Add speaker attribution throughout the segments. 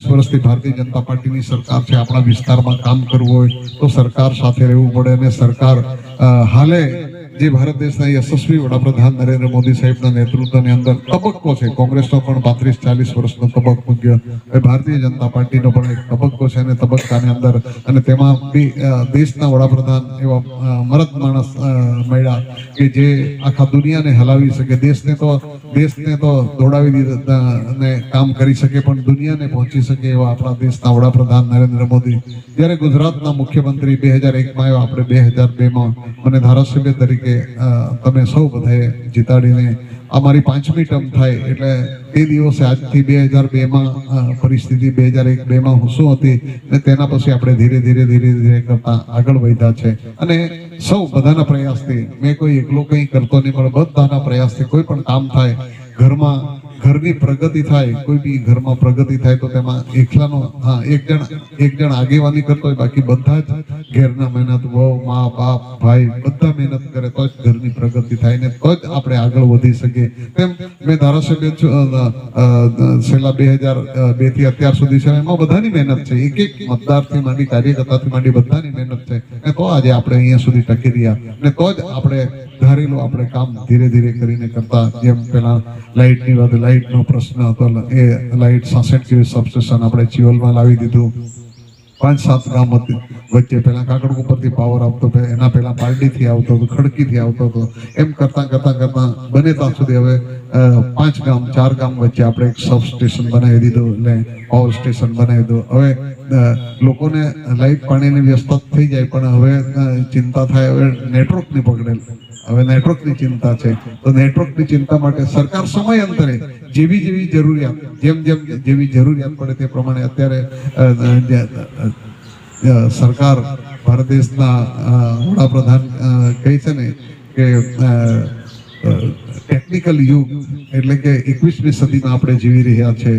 Speaker 1: વર્ષથી ભારતીય જનતા પાર્ટીની સરકાર છે, આપણા વિસ્તારમાં કામ કરવું હોય તો સરકાર સાથે રહેવું પડે અને સરકાર હાલે જે ભારત દેશના યશસ્વી વડાપ્રધાન નરેન્દ્ર મોદી સાહેબના નેતૃત્વની અંદર તબક્કો છે. કોંગ્રેસનો પણ પાંત્રીસ ચાલીસ વર્ષનો તબક્કો ગયો. ભારતીય જનતા પાર્ટીનો પણ એક તબક્કો છે અને તબક્કાની અંદર અને તેમાં બી દેશના વડાપ્રધાન એવા મરદ માણસ મળ્યા કે જે આખા દુનિયાને હલાવી શકે, દેશને તો દેશને તો દોડાવી દીધા અને કામ કરી શકે, પણ દુનિયાને પહોંચી શકે એવા આપણા દેશના વડાપ્રધાન નરેન્દ્ર મોદી. જ્યારે ગુજરાતના મુખ્યમંત્રી બે હજાર એકમાં આવ્યા, આપણે બે હજાર બેમાં મને ધારાસભ્ય તરીકે અ, તમે સૌ બધાએ જીતાડીને અમારી પાંચમી ટર્મ થાય એટલે તે દિવસે આજથી બે હજાર બેમાં પરિસ્થિતિ બે હજાર એક બેમાં શું હતી અને તેના પછી આપણે ધીરે ધીરે ધીરે ધીરે કરતા આગળ વધ્યા છે. અને સૌ બધાના પ્રયાસથી મેં કોઈ એકલો કંઈ કરતો નહીં પણ બધાના પ્રયાસથી કોઈ પણ કામ થાય ઘરમાં ઘરની પ્રગતિ થાય, કોઈ બી ઘરમાં પ્રગતિ થાય તો તેમાં એકલાનો, હા, એક જણ એક જણ આગેવાની કરતો હોય, બાકી બધા જ ઘેરના મહેનત, વહુ, મા, બાપ, ભાઈ, બધા મહેનત કરે તો જ ઘરની પ્રગતિ થાય ને તો જ આપણે આગળ વધી શકીએ. તેમ મેં ધારાસભ્ય છેલ્લા બે હજાર બેથી અત્યાર સુધી છે, એમાં બધાની મહેનત છે. એક એક મતદારથી માંડી, કાર્યકર્તાથી માંડી બધાની મહેનત છે. ને તો આજે આપણે અહીંયા સુધી ટકી રહ્યા. અને તો જ આપણે ધારેલું આપણે કામ ધીરે ધીરે કરીને કરતા, જેમ પેલા લાઇટની વાત લાઇટનો પ્રશ્ન હતો. એ લાઇટ સાસઠ કેવી સબસ્ટેશન આપણે ચિવલમાં લાવી દીધું. પાંચ સાત ગામ વચ્ચે પેલા કાકડ ઉપરથી પાવર આવતો હતો એના પહેલા પારડીથી આવતો હતો, ખડકીથી આવતો હતો. એમ કરતા કરતા કરતા બને ત્યાં સુધી હવે પાંચ ગામ, ચાર ગામ વચ્ચે આપણે એક સબ સ્ટેશન બનાવી દીધું એટલે પાવર સ્ટેશન બનાવી દીધું. હવે લોકોને લાઇટ પાણીની વ્યસ્ત થઈ જાય, પણ હવે ચિંતા થાય, હવે નેટવર્કની પકડેલ. હવે નેટવર્કની ચિંતા છે. તો નેટવર્કની ચિંતા માટે સરકાર સમયાંતરે જેવી જેવી જરૂરિયાત, જેમ જેમ જેવી જરૂરિયાત પડે તે પ્રમાણે અત્યારે સરકાર ભારત દેશના વડાપ્રધાન કહે છે ને કે ટેકનિકલ યુગ એટલે કે એકવીસમી સદીમાં આપણે જીવી રહ્યા છે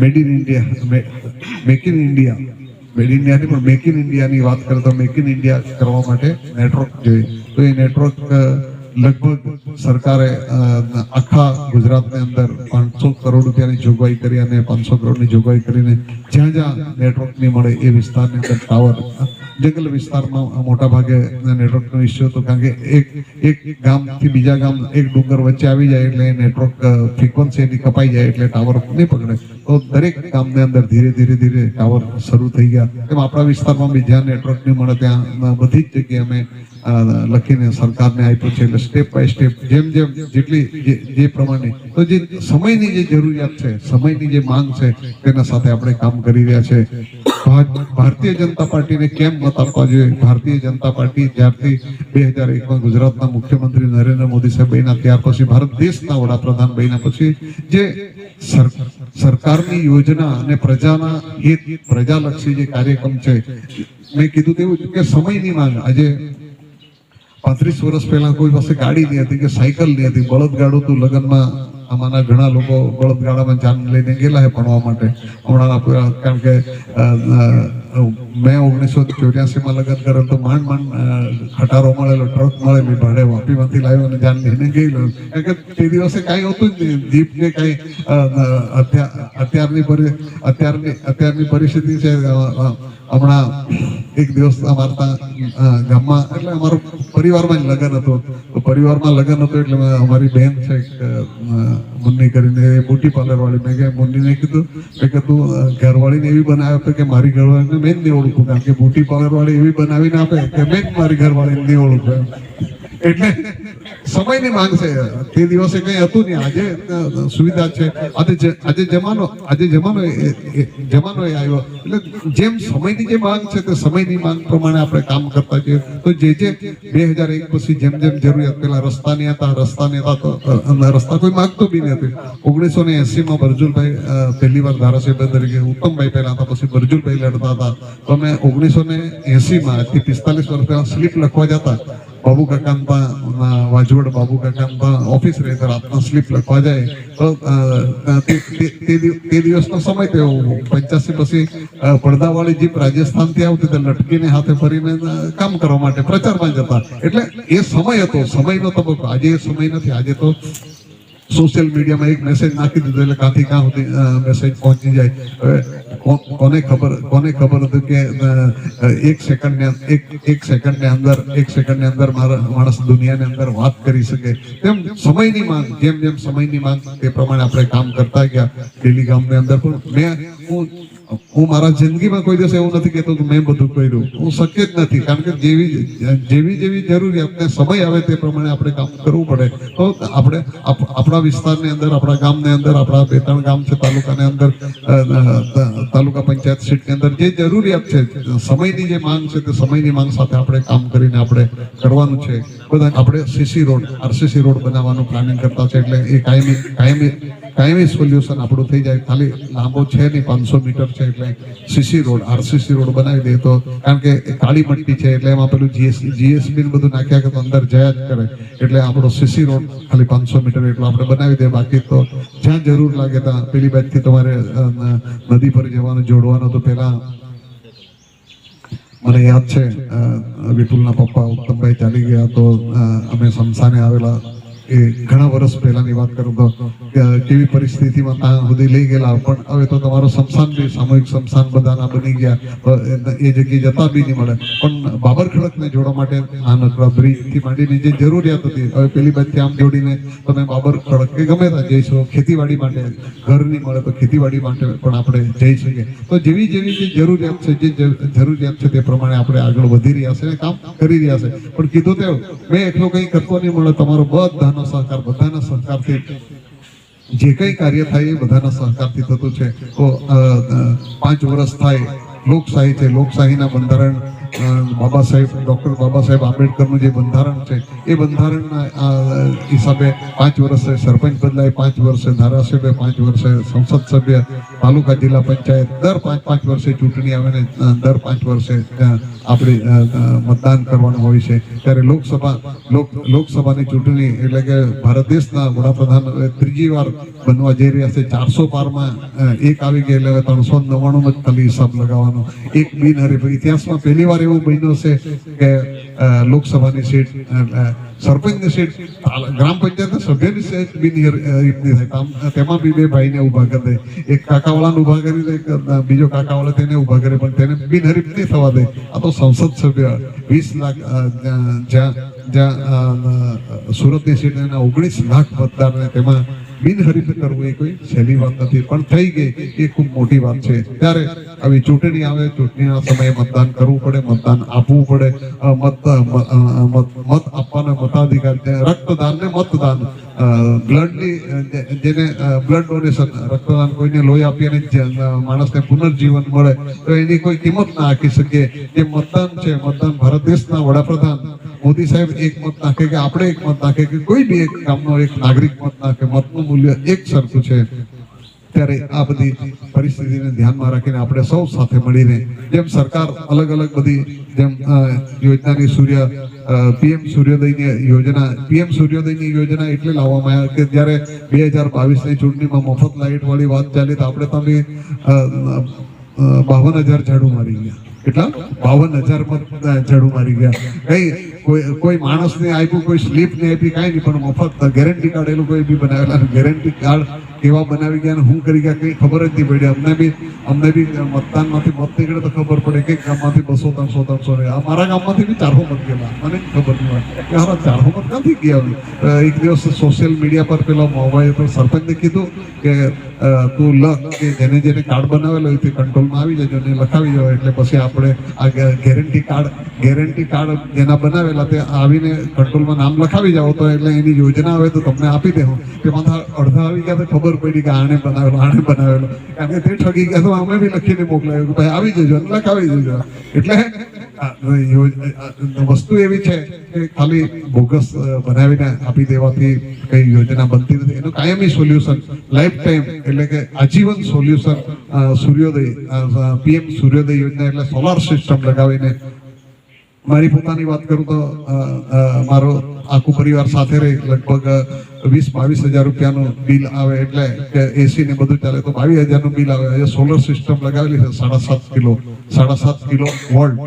Speaker 1: made in India make in India made ઇન્ડિયાની પણ મેક ઇન ઇન્ડિયાની વાત કરીએ તો મેક ઇન ઇન્ડિયા કરવા માટે નેટવર્ક જોઈએ. તો એ નેટવર્ક લગભગ સરકારે આખા ગુજરાતની અંદર પાંચસો કરોડ રૂપિયાની જોગવાઈ કરી અને પાંચસો કરોડની જોગવાઈ કરીને જ્યાં જ્યાં નેટવર્ક નહીં મળે એ વિસ્તારની અંદર ટાવર જંગલ વિસ્તારમાં મોટા ભાગે નેટવર્કનો ઇસ્યુ હતો કારણ કે એક એક ગામથી બીજા ગામ એક ડુંગર વચ્ચે આવી જાય એટલે નેટવર્ક ફ્રીક્વન્સી એની કપાઈ જાય એટલે ટાવર નહીં પકડે. તો દરેક ગામની અંદર ધીરે ધીરે ધીરે ટાવર શરૂ થઈ ગયા. એમ આપણા વિસ્તારમાં બી જ્યાં નેટવર્ક નહીં મળે ત્યાં બધી જ જગ્યાએ અમે લખીને સરકારને આપ્યું છે એટલે સ્ટેપ બાય સ્ટેપ જેમ જેમ જેટલી જે પ્રમાણે. તો જે સમયની જે જરૂરિયાત છે, સમયની જે માંગ છે, તેના સાથે આપણે કામ કરી રહ્યા છે. ભારતીય જનતા પાર્ટીને કેમ મત આપવા જોઈએ. ભારતીય જનતા પાર્ટી જ્યારથી બે હજાર એકમાં ગુજરાતના મુખ્યમંત્રી નરેન્દ્ર મોદી સાહેબ બન્યા ત્યાર પછી ભારત દેશના વડાપ્રધાન બન્યા પછી જે સરકારની યોજના અને પ્રજાના હિત, પ્રજાલક્ષી જે કાર્યક્રમ છે, મેં કીધું તેવું કે સમયની માંગ. આજે પાંત્રીસ વર્ષ પહેલા કોઈ પાસે ગાડી નહીં હતી કે સાયકલ નહીં હતી. બળદગાડું હતું લગ્નમાં. આમાંના ઘણા લોકો બળદગાડામાં જાન લઈને ગયેલા છે ભણવા માટે. હમણાં કારણ કે મેં ઓગણીસો ચોર્યાસીમાં લગ્ન કર્યો તો માંડ માંડ ખટારો મળેલો ટ્રક મળેલી ભાડે વાપીમાંથી લાવ્યો અને જાન લઈને ગયેલો કે તે દિવસે કાંઈ હતું જ નહીં. જીપ કે કાંઈ અત્યારની અત્યારની અત્યારની પરિસ્થિતિ છે. હમણાં એક દિવસ અમારા ગામમાં એટલે અમારો પરિવારમાં જ લગ્ન હતું. તો પરિવારમાં લગ્ન હતો એટલે અમારી બહેન છે મુન્ની કરીને એ બ્યુટી પાર્લરવાળી. મેં કે મુન્નીને કીધું મેં કે તું અ, ઘરવાળીને એવી બનાવ્યો હતો કે મારી ઘરવાળીને મેં જ નહીં ઓળખું, કારણ કે બ્યુટી પાર્લર વાળી એવી બનાવીને આપે કે મેં જ મારી ઘરવાળીને નહીં ઓળખું. એટલે સમયની માંગ છે. તે દિવસે કઈ હતું નહીં. આજે સુવિધા છે. આજે જમાનો આજે જમાનો જમાનો એ આવ્યો. એટલે જેમ સમયની જે માંગ છે, તે સમયની માંગ પ્રમાણે આપણે કામ કરતા છીએ તો જે જે બે હજાર એક પછી જેમ જેમ જરૂરિયાત પેલા રસ્તા નહીં હતા રસ્તા નહીં હતા રસ્તા કોઈ માંગતું બી નથી. ઓગણીસો ને એસી માં બરજુલભાઈ પહેલી વાર ધારાસભ્ય તરીકે, ઉત્તમભાઈ પહેલા હતા, પછી ભરજુલભાઈ લડતા હતા. તો અમે ઓગણીસો ને એસી માં આજથી પિસ્તાલીસ વર્ષ પહેલા સ્લીપ લખવા જતા. બાબુ કાકા વાજવડ બાબુ કાકા ઓફિસ રહેતા રાતના સ્લીપ લખવા જાય. તો તે- તે- તે દિવ- તે દિવસનો સમય તેવો પંચ્યાસી પછી પડદાવાળી જીપ રાજસ્થાનથી આવતી તે લટકીને હાથે ફરીને કામ કરવા માટે પ્રચારમાં જતા. એટલે એ સમય હતો, સમયનો તબક્કો. આજે એ સમય નથી, આજે તો સોશિયલ મીડિયામાં એક મેસેજ નાખી દીધો એટલે કાંથી કાં સુધી મેસેજ પહોંચી જાય. હવે કોને ખબર કોને ખબર હતું કે એક સેકન્ડની એક એક સેકન્ડની અંદર, એક સેકન્ડની અંદર મારા માણસ દુનિયાની અંદર વાત કરી શકે. તેમ સમયની માંગ, જેમ જેમ સમયની માંગ, તે પ્રમાણે આપણે કામ કરતા ગયા. ડેલી ગામની અંદર પણ મેં, હું હું મારા જિંદગીમાં કોઈ દિવસ એવું નથી કહેતો કે મેં બધું કર્યું. હું શક્ય જ નથી, કારણ કે જેવી જેવી જેવી જરૂરિયાતને સમય આવે તે પ્રમાણે આપણે કામ કરવું પડે. તો આપણે આપ- આપણા વિસ્તારની અંદર, આપણા ગામની અંદર, આપણા બે ત્રણ ગામ છે, તાલુકાની અંદર તાલુકા પંચાયત સીટની અંદર જે જરૂરિયાત છે, સમયની જે માંગ છે તે સમયની માંગ સાથે આપણે કામ કરીને આપણે કરવાનું છે. બધા આપણે સીસી રોડ આરસીસી રોડ બનાવવાનું પ્લાનિંગ કરતા છે એટલે એ કાયમી કાયમી કાયમી સોલ્યુશન આપણું થઈ જાય. ખાલી લાંબો છે નહીં, પાંચસો મીટર છે એટલે સીસી રોડ આરસીસી રોડ બનાવી દે તો. કારણ કે કાળી મટ્ટી છે એટલે એમાં પેલું જીએસબી જીએસબી બધું નાખ્યા કે તો અંદર જયા જ કરે. એટલે આપણો સીસી રોડ ખાલી પાંચસો મીટર એટલો આપણે બનાવી દે. બાકી તો જ્યાં જરૂર લાગે ત્યાં પેલી બાજુથી તમારે નદી પર જવાનું, જોડવાનું તો પહેલા મને યાદ છે વિપુલના પપ્પા ઉત્તમભાઈ ચાલી ગયા તો અમે સમસાને આવેલા એ ઘણા વર્ષ પહેલાની વાત કરું તો કેવી પરિસ્થિતિમાં ત્યાં સુધી લઈ ગયેલા. પણ હવે તો તમારો શમશાન બી સામૂહિક શમશાન બધાના બની ગયા. એ- જગ્યાએ જતા બી નહીં મળે. પણ બાબર જોડવા માટે નાનકડા બ્રિજથી માંડીને જે જરૂરિયાત હતી, હવે પેલી બાજુથી આમ જોડીને તમે બાબર કે ગમે ત્યાં જઈશું ખેતીવાડી માટે ઘર નહીં મળે તો ખેતીવાડી માટે પણ આપણે જઈ શકીએ. તો જેવી જેવી જે જરૂરિયાત છે, જે જરૂરિયાત છે તે પ્રમાણે આપણે આગળ વધી રહ્યા છે અને કામ કરી રહ્યા છે. પણ કીધું તેવું મેં એકલો કંઈ કરતો નહીં મળે, તમારો બધાનો સહકાર, બધાના સહકારથી જે કંઈ કાર્ય થાય એ બધાના સહકારથી થતું છે. પાંચ વર્ષ થાય, લોકશાહી છે, લોકશાહીના બંધારણ બાબા સાહેબ, ડોક્ટર બાબા સાહેબ આંબેડકરનું જે બંધારણ છે, એ બંધારણના હિસાબે પાંચ વર્ષે સરપંચ બદલાય, પાંચ વર્ષે ધારાસભ્ય, પાંચ વર્ષે સંસદ સભ્ય, તાલુકા જિલ્લા પંચાયત, દર પાંચ પાંચ વર્ષે ચૂંટણી આવે ને દર પાંચ વર્ષે આપણે મતદાન કરવાનું હોય છે. ત્યારે લોકસભા, લોક, લોકસભાની ચૂંટણી એટલે કે ભારત દેશના વડાપ્રધાન ત્રીજી વાર બનવા જઈ રહ્યા છે. ચારસો પારમાં એક આવી ગયા એટલે ત્રણસો નવ્વાણું જ ખાલી હિસાબ લગાવવાનો. એક બિનહરીફ. ઇતિહાસમાં પહેલી વાર એવું બન્યું છે કે લોકસભાની સીટ સરપંચની સીટ ગ્રામ પંચાયતના સભ્યની સીટ બિનહરીફની થાય. તેમાં બી બે ભાઈને ઊભા કરી દે. એક કાકાવાળાને ઊભા કરી દે બીજો કાકાવાળા તેને ઊભા કરે, પણ તેને બિનહરીફ નહીં થવા દે. આ તો સંસદ સભ્ય વીસ લાખ જ્યાં જ્યાં સુરતની સીટ એના ઓગણીસ લાખ મતદારને તેમાં બિનહરીફ કરવું એ કોઈ સહેલી વાત નથી. પણ થઈ ગઈ. એ ખૂબ મોટી વાત છે. ત્યારે આવી ચૂંટણી આવે ચૂંટણીના સમયે મતદાન કરવું પડે મતદાન આપવું પડે. મત મત આપવાનો મતાધિકાર છે. રક્તદાન ને મતદાન બ્લડની જેને બ્લડ ડોનેશન રક્તદાન કોઈને લોહી આપીને જ, માણસને પુનર્જીવન મળે તો એની કોઈ કિંમત ના આંકી શકીએ. જે મતદાન છે મતદાન ભારત દેશના વડાપ્રધાન મોદી સાહેબ એક મત નાખે કે આપણે એક મત નાખે કે કોઈ બી એક ગામનો એક નાગરિક મત નાખે. મતનું મૂલ્ય એક સરખું છે. ત્યારે આ બધી પરિસ્થિતિને ધ્યાનમાં રાખીને આપણે સૌ સાથે મળીને જેમ સરકાર અલગ અલગ બધી જેમ યોજનાની સૂર્ય પીએમ સૂર્યોદયની યોજના, પીએમ સૂર્યોદયની યોજના એટલે લાવવામાં આવ્યા કે જ્યારે બે હજાર બાવીસની ચૂંટણીમાં મફત લાઇટ વાળી વાત ચાલી તો આપણે તમે બાવન હજાર ઝાડુ મારી ગયા. કેટલા? બાવન હજાર ઝાડુ મારી ગયા. કઈ, કોઈ કોઈ માણસને આપ્યું, કોઈ સ્લીપ ને આપી, કાંઈ નહીં, પણ મફત ગેરંટી કાર્ડ એ લોકોએ બી બનાવેલા, ગેરંટી કાર્ડ કેવા બનાવી ગયા અને હું કરી ગયા કઈ ખબર જ નહીં પડી. અમને બી અમને બી મતદાનમાંથી મત નીકળે તો ખબર પડે કે ગામમાંથી બસો, ત્રણસો ત્રણસો રહે મારા ગામમાંથી બી ચારસો મત ગયેલા. મને ખબર નહીં હોય કે હા ચારસો મત ક્યાંથી ગયા એક દિવસ સોશિયલ મીડિયા પર પેલો મોબાઈલ પર સરપંચને કીધું કે તું લખ કે જેને જેને કાર્ડ બનાવેલો હોય તે કંટ્રોલમાં આવી જજો ને લખાવી જાવ એટલે પછી આપણે આ ગેરંટી કાર્ડ ગેરંટી કાર્ડ જેના બનાવેલા તે આવીને કંટ્રોલમાં નામ લખાવી જાવ તો એટલે એની યોજના આવે તો તમને આપી દેવું માથા અડધા આવી ગયા તો ખબર કે આણે બનાવેલો આણે બનાવેલો. કારણ કે તે ઠગી ગયા તો અમે બી લખીને મોકલાયું કે ભાઈ આવી જજો લખાવી જજો. એટલે વસ્તુ એવી છે કે ખાલી બોગસ બનાવીને આપી દેવાથી કઈ યોજના બનતી નથી. એનું કાયમી સોલ્યુશન લાઈફ ટાઈમ એટલે કે આજીવન સોલ્યુશન સૂર્યોદય પીએમ સૂર્યોદય યોજના એટલે સોલાર સિસ્ટમ લગાવીને મારી પોતાની વાત કરું તો મારો આખું પરિવાર સાથે રહી, લગભગ વીસ, બાવીસ હજાર રૂપિયાનું બિલ આવે એટલે કે એસી ને બધું ચાલે તો બાવીસ હજારનું બિલ આવે. સોલર સિસ્ટમ લગાવેલી છે, સાડા સાત કિલો, સાડા સાત કિલો વોલ્ટ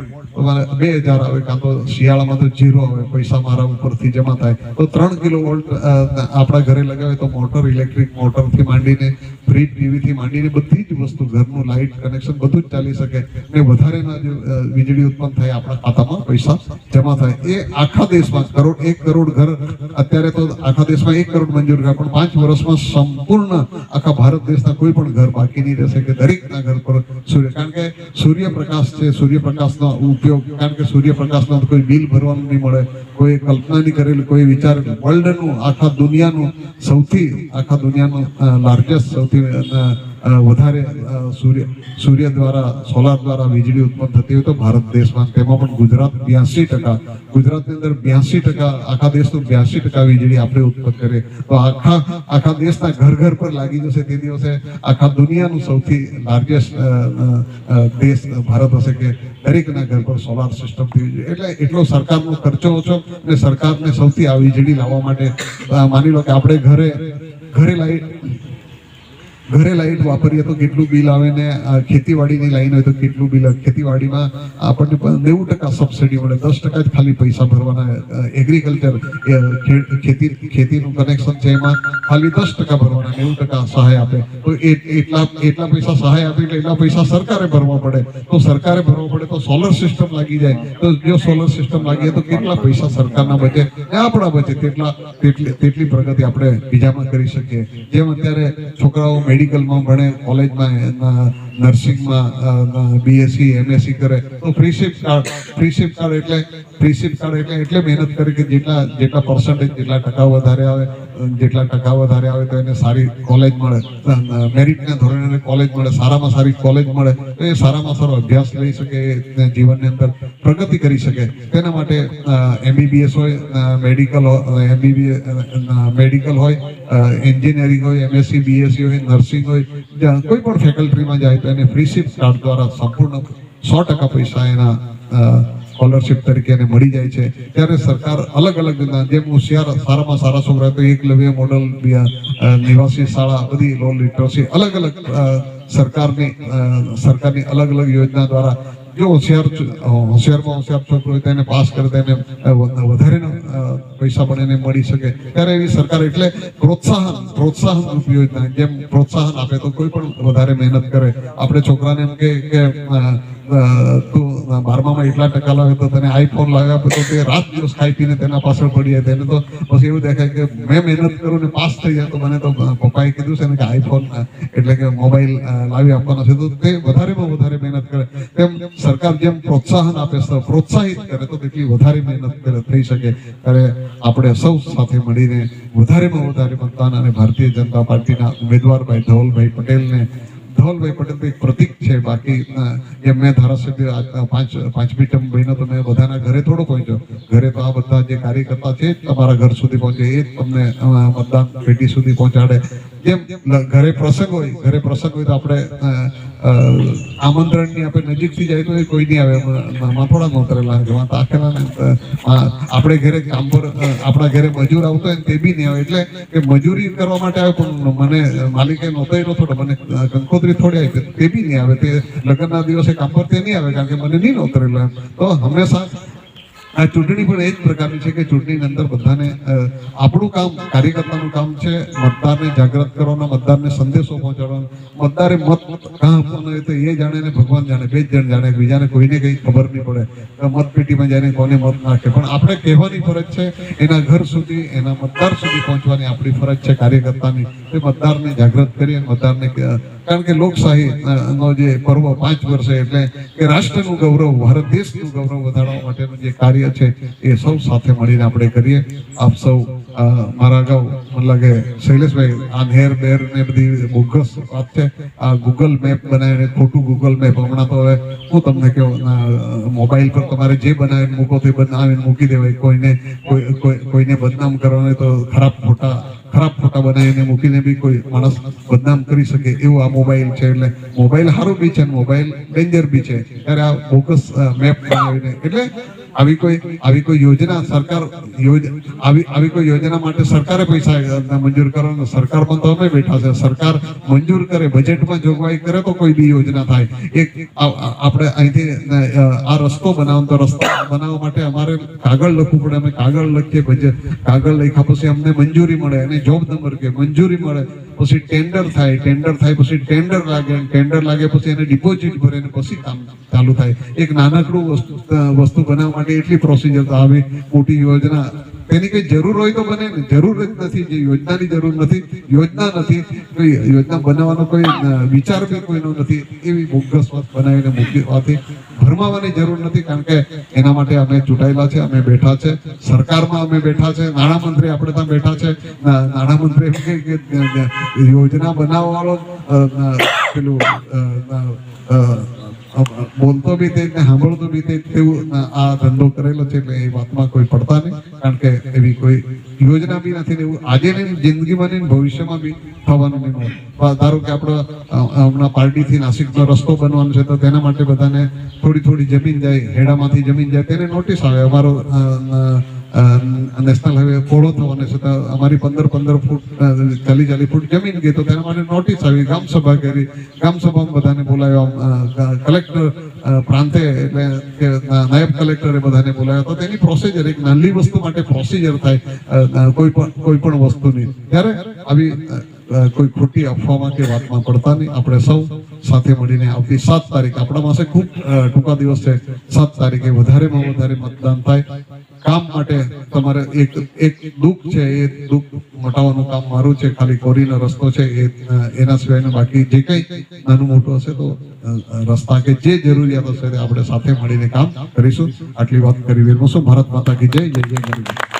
Speaker 1: મારે બે હજાર આવે, કાં તો શિયાળામાં તો જીરો આવે, પૈસા મારા ઉપરથી જમા થાય. તો ત્રણ કિલો વોલ્ટ આપણા ઘરે લગાવે તો મોટર ઇલેક્ટ્રિક મોટરથી માંડીને ફ્રીજ ટીવી થી માંડીને બધી જ વસ્તુ, ઘરનું લાઇટ કનેક્શન બધું જ ચાલી શકે ને વધારેના જે વીજળી ઉત્પન્ન થાય આપણા ખાતામાં પૈસા જમા થાય. એ આખા દેશમાં કરોડ, એક કરોડ ઘર, અત્યારે તો આખા દેશમાં એક કરોડ મંજૂર કર્યા પણ પાંચ વર્ષમાં સંપૂર્ણ આખા ભારત દેશના કોઈ પણ ઘર બાકી નહીં રહેશે કે દરેકના ઘર પર સૂર્ય. કારણ કે સૂર્યપ્રકાશ છે, સૂર્યપ્રકાશનો ઉપયોગ, કારણ કે સૂર્યપ્રકાશનો કોઈ બિલ ભરવાનું નહીં મળે. કોઈ કલ્પના નહીં કરેલી કોઈ વિચાર વર્લ્ડનું આખા દુનિયાનું સૌથી આખા દુનિયાનું લાર્જેસ્ટ સૌથી વધારે સૂર્ય સૂર્ય દ્વારા, સોલાર દ્વારા વીજળી ઉત્પન્ન થતી હોય તો ભારત દેશમાં, તેમાં પણ ગુજરાત બ્યાસી ટકા, ગુજરાતની અંદર બ્યાસી ટકા, આખા દેશનું બ્યાસી ટકા વીજળી આપણે ઉત્પન્ન કરીએ. તો આખા આખા દેશના ઘર ઘર પર લાગી જશે તે દિવસે આખા દુનિયાનું સૌથી લાર્જેસ્ટ દેશ ભારત હશે કે દરેકના ઘર પર સોલાર સિસ્ટમ થવી જોઈએ એટલે એટલો સરકારનો ખર્ચો ઓછો અને સરકારને સૌથી આ વીજળી લાવવા માટે માની લો કે આપણે ઘરે ઘરે લાઈટ ઘરે લાઈટ વાપરીએ તો કેટલું બિલ આવે ને ખેતીવાડીની લાઈન હોય તો કેટલું બિલ ખેતીવાડીમાં આપણને નેવું ટકા સબસિડી મળે, દસ ટકા જ ખાલી પૈસા ભરવાના એગ્રીકલ્ચર ખેતી, ખેતીનું કનેક્શન છે એમાં, ખાલી દસ ટકા ભરવાના, નેવું ટકા સહાય આપે. તો એટલા એટલા પૈસા સહાય આપે એટલે એટલા પૈસા સરકારે ભરવા પડે. તો સરકારે ભરવા પડે તો સોલર સિસ્ટમ લાગી જાય. તો જો સોલર સિસ્ટમ લાગી તો કેટલા પૈસા સરકારના બચે? આપણા બચે, તેટલા, તેટલી તેટલી પ્રગતિ આપણે બીજામાં કરી શકીએ. જેમ અત્યારે છોકરાઓ મેડિકલમાં ભણે કોલેજમાં નર્સિંગમાં બીએસસી એમએસસી કરે. તો ફ્રીશિપ કાર્ડ ફ્રીશિપ કાર્ડ એટલે ફ્રીશિપ કાર્ડ એટલે એટલે મહેનત કરે કે જેટલા જેટલા પર્સન્ટેજ જેટલા ટકા વધારે આવે જેટલા ટકા વધારે આવે તો એને સારી કોલેજ મળે. મેરિટના ધોરણે કોલેજ મળે, સારામાં સારી કોલેજ મળે, તો એ સારામાં સારો અભ્યાસ લઈ શકે, એ જીવનની અંદર પ્રગતિ કરી શકે. તેના માટે એમબીબીએસ હોય મેડિકલ એમબીબીએસ મેડિકલ હોય એન્જિનિયરિંગ હોય એમએસસી બીએસસી હોય નર્સિંગ હોય કોઈ પણ ફેકલ્ટીમાં જાય તો એને ફ્રીશીપ કાર્ડ દ્વારા સંપૂર્ણ સો ટકા પૈસા એના સ્કોલરશિપ તરીકે એને મળી જાય છે. ત્યારે સરકાર અલગ અલગ જેમ હોશિયાર સારામાં સારા છોકરા, તો એકલવ્ય મોડલ નિવાસી શાળા, બધી લો લિટરસી અલગ અલગ સરકારની સરકારની અલગ અલગ યોજના દ્વારા જો હોશિયાર હોશિયારમાં હોશિયાર છોકરો હોય તેને પાસ કરે તેને અ, વ- વધારેના અ, પૈસા પણ એને મળી શકે. ત્યારે એવી સરકાર એટલે પ્રોત્સાહન પ્રોત્સાહન યોજના. જેમ પ્રોત્સાહન આપે તો કોઈ પણ વધારે મહેનત કરે. આપણે છોકરાને એમ કે બારમામાં એટલા ટકા લાવે તો તને આઈફોન લાવ્યા આપે તો રાત દિવસ ખાઈ પીને તેના પાછળ પડી જાય. તેને તો પછી એવું દેખાય કે મેં મહેનત કરું ને પાસ થઈ જાય તો મને તો પપ્પાએ કીધું છે ને કે આઈફોન એટલે કે મોબાઈલ લાવી આપવાનો છે. તો તે વધારેમાં વધારે મહેનત કરે. તેમ સરકાર જેમ પ્રોત્સાહન આપે છે, પ્રોત્સાહિત કરે તો તેટલી વધારે મહેનત થઈ શકે. ત્યારે આપણે સૌ સાથે મળીને વધારેમાં વધારે મતદાન અને ભારતીય જનતા પાર્ટીના ઉમેદવાર ભાઈ ધવલભાઈ પટેલને ધવલભાઈ પટેલ એક પ્રતિક છે. બાકી એમ મેં ધારાસભ્ય પાંચ પાંચમી ટર્મ મહિનો તો મેં બધાના ઘરે થોડો પહોંચ્યો ઘરે તો આ બધા જે કાર્યકર્તા છે, તમારા ઘર સુધી પહોંચે, એ તમને મતદાન પેટી સુધી પહોંચાડે. જેમ, ઘરે પ્રસંગ હોય, ઘરે પ્રસંગ હોય તો આપણે આમંત્રણની આપણે નજીકથી જાય તો કોઈ નહીં આવે. મ- માથોડા નોતરેલા છે વાં ને, આપણે ઘરે કામ પર આપણા ઘરે મજૂર આવતો હોય ને તે બી નહીં આવે. એટલે કે મજૂરી કરવા માટે આવે પણ મને માલિકે નોંધાયેલો થોડો મને કંકોત્રી થોડી આવી તે બી નહીં આવે. તે લગ્નના દિવસે કામ પર તે નહીં આવે કારણ કે મને નહીં નોતરેલા તો હંમેશા આ ચૂંટણી પણ એ જ પ્રકારની છે કે ચૂંટણીની અંદર બધાને આપણું કામ, કાર્યકર્તાનું કામ છે મતદારને જાગૃત કરવાનો, મતદારને સંદેશો પહોંચાડવાનો. મતદારે મત કાં આપવાનો એ તો એ જાણે ને ભગવાન જાણે, બે જ જણ જાણે, બીજાને કોઈને કંઈ ખબર નહીં પડે. મતપેટીમાં જઈને કોને મત નાખે. પણ આપણે કહેવાની ફરજ છે, એના ઘર સુધી, એના મતદાર સુધી પહોંચવાની આપણી ફરજ છે કાર્યકર્તાની. એ મતદારને જાગૃત કરી મતદારને કારણ કે લોકશાહી નો જે પર્વ પાંચ વર્ષે એટલે કે રાષ્ટ્રનું ગૌરવ, ભારત દેશનું ગૌરવ વધારવા માટેનું જે કાર્ય છે, એ સૌ સાથે મળીને આપણે કરીએ. આપ સૌ મારા અગાઉ મને લાગે શૈલેષભાઈ આ નેર બેર ને બધી બોગસ વાત છે. આ ગૂગલ મેપ બનાવીને, ખોટું ગૂગલ મેપ હમણાં તો હવે હું તમને કહું મોબાઈલ પર તમારે જે બનાવીને મૂકો તે બનાવીને મૂકી દેવાય. કોઈને કોઈ કોઈ- કોઈને બદનામ કરવાને તો ખરાબ ફોટા ખરાબ ફોટા બનાવીને મૂકીને બી કોઈ માણસ બદનામ કરી શકે એવું આ મોબાઈલ છે એટલે મોબાઈલ સારું બી છે મોબાઈલ ડેન્જર બી છે. ત્યારે આ બોગસ મેપ બનાવીને એટલે આવી કોઈ આવી કોઈ યોજના સરકાર આવી કોઈ યોજના માટે સરકારે પૈસા મંજૂર કરવાનો સરકારમાં તો અમે બેઠા છે. સરકાર મંજૂર કરે બજેટમાં જોગવાઈ કરે તો કોઈ બી યોજના થાય. એક આપણે અહીંથી આ રસ્તો બનાવો રસ્તો બનાવવા માટે અમારે કાગળ લખવું પડે. અમે કાગળ લખીએ બજેટ કાગળ લખ્યા પછી અમને મંજૂરી મળે, એને જોબ નંબર કે મંજૂરી મળે. પછી ટેન્ડર થાય ટેન્ડર થાય પછી ટેન્ડર લાગે ટેન્ડર લાગે પછી એને ડિપોઝિટ ભરે પછી કામ ચાલુ થાય. એક નાનકડું વસ્તુ વસ્તુ બનાવવા માટે એટલી પ્રોસિજર તો આવી, મોટી યોજના તેની કઈ જરૂર હોય તો બને જરૂર જ નથી જે યોજનાની જરૂર નથી યોજના નથી કોઈ યોજના બનાવવાનો કોઈ વિચાર બી કોઈનો નથી. એવી બોગસ વાત બનાવીને મૂકી હોવાથી ભરમાવાની જરૂર નથી કારણ કે એના માટે અમે ચૂંટાયેલા છે અમે બેઠા છે. સરકારમાં અમે બેઠા છે નાણામંત્રી આપણે ત્યાં બેઠા છે. નાણામંત્રી કે યોજના બનાવવા વાળો અ, અ, પેલું બોલતો બી તે સાંભળતો બી તે તેવું, આ ધંધો કરેલો છે એટલે એ વાતમાં કોઈ પડતા નહીં. કારણ કે એવી કોઈ યોજના બી નથી એવું આજે નહીં જિંદગીમાં નહીં ભવિષ્યમાં બી થવાનું નહીં ધારો કે આપણો હમણાં પાર્ટીથી નાસિકનો રસ્તો બનવાનો છે તો તેના માટે બધાને થોડી થોડી જમીન જાય, હેડામાંથી જમીન જાય, તેને નોટિસ આવે. અમારો નેશનલ હાઈવે પહોળો થવાનો છે. તો અમારી પંદર પંદર ફૂટ ચાલી ચાલી ફૂટ જમીન ગઈ તો તેના માટે નોટિસ આવી. ગ્રામ કરી. ગ્રામસભામાં બધાને બોલાવ્યા કલેક્ટર પ્રાંતે એટલે નાયબ કલેક્ટરે બધાને બોલાવ્યા. તો તેની પ્રોસિજર એક નાની વસ્તુ માટે પ્રોસિજર થાય. કોઈ પણ કોઈ પણ વસ્તુની ત્યારે આવી કોઈ ખોટી અફવામાં કે વાતમાં પડતા નહીં. આપણે સૌ સાથે મળીને આવતી સાત તારીખ. આપણા પાસે ખૂબ ટૂંકા દિવસ છે. સાત તારીખે વધારેમાં વધારે મતદાન થાય. કામ માટે તમારે એક એક દુઃખ છે, એ દુઃખ મટાવવાનું કામ મારું છે, ખાલી કોરીનો રસ્તો છે, એ, એના સિવાયનું બાકી જે કંઈ નાનું મોટું હશે તો રસ્તા કે જે જરૂરિયાત હશે તે આપણે સાથે મળીને કામ કરીશું. આટલી વાત કરી વિરમું છું ભારત માતા કી જય જય જય